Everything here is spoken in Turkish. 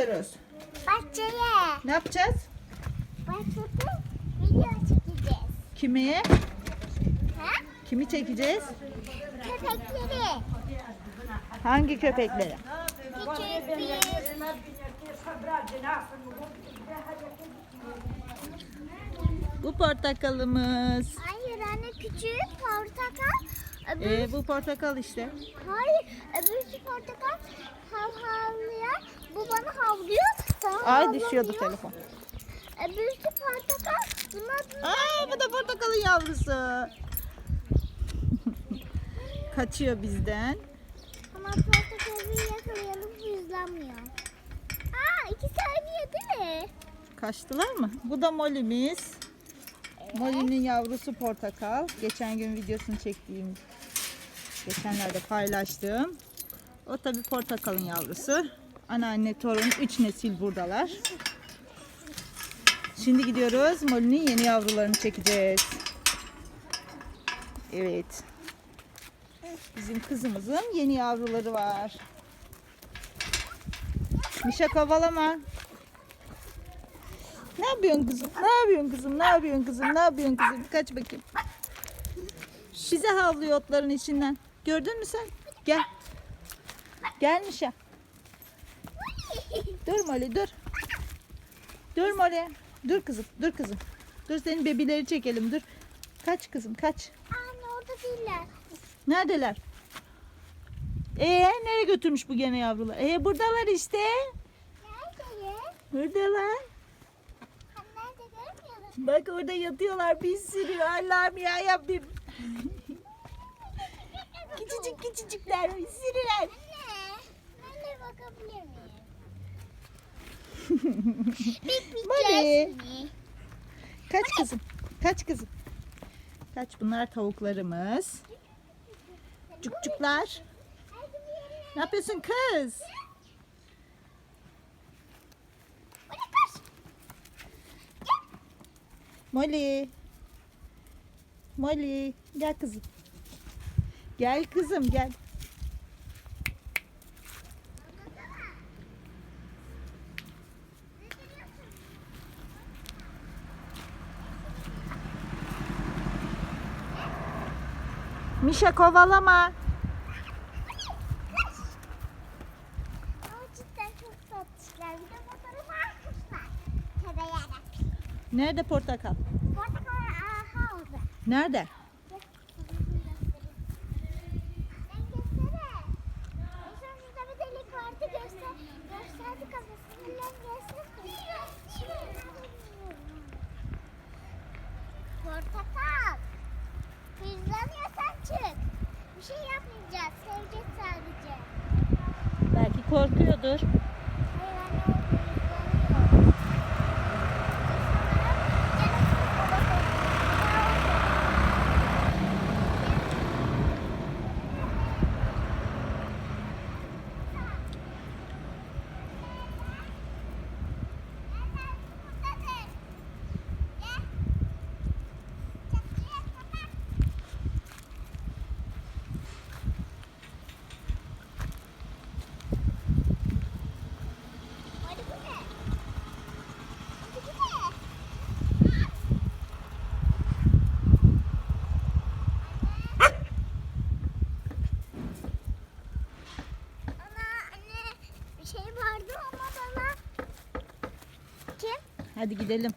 Gidiyoruz? Bahçeye. Ne yapacağız? Bahçede video çekeceğiz. Kimi? Ha? Kimi çekeceğiz? Köpekleri. Hangi köpekleri? Küçük. Bu portakalımız. Hayır anne küçük portakal. Öbür, Ee, bu portakal işte. Hayır öbürsü portakal havlıyor. Bu bana havlıyor. Ay düşüyordu telefon. Öbürsü portakal buna Aa, bu da portakalın yavrusu. Kaçıyor bizden. ama portakalı yakalayalım hızlanmıyor. Aa iki saniye değil mi? Kaçtılar mı? Bu da Molly'miz. Molly'nin yavrusu portakal. Geçen gün videosunu çektiğim, geçenlerde paylaştım. O tabi portakalın yavrusu. Anneanne torun 3 nesil buradalar. Şimdi gidiyoruz. Molly'nin yeni yavrularını çekeceğiz. Evet. Bizim kızımızın yeni yavruları var. Mişa kovalama. Ne yapıyorsun kızım? Ne yapıyorsun kızım? Ne yapıyorsun kızım? Ne yapıyorsun kızım? Kaç bakayım. Bize havlıyor otların içinden. Gördün mü sen? Gel. Gel Mişa. Dur Molly dur. Dur Molly. Dur kızım. Dur kızım. Dur senin bebileri çekelim. Dur. Kaç kızım kaç. Anne orada değiller. Neredeler? Ee nereye götürmüş bu gene yavrular? Ee buradalar işte. Nerede? Buradalar. Bak orada yatıyorlar bir sürü. Allah'ım ya Rabbim. küçücük küçücükler bir sürüler. Molly. Kaç kızım? Kaç kızım? Kaç bunlar tavuklarımız. Cukcuklar. Ne yapıyorsun kız? Molly. Molly gel kızım. Gel kızım gel. Mişa kovalama. Ama cidden çok tatlışlar. Bir de motoru açmışlar. Tebe yarak. Nerede portakal? Portakal aha oldu. Nerede? Gel, kafasını göstereyim. Ben korkuyordur. Hayır anne o hızlanıyor. Hadi bu ne? Hadi bu ne? Ana anne bir şey vardı ama bana kim? Hadi gidelim.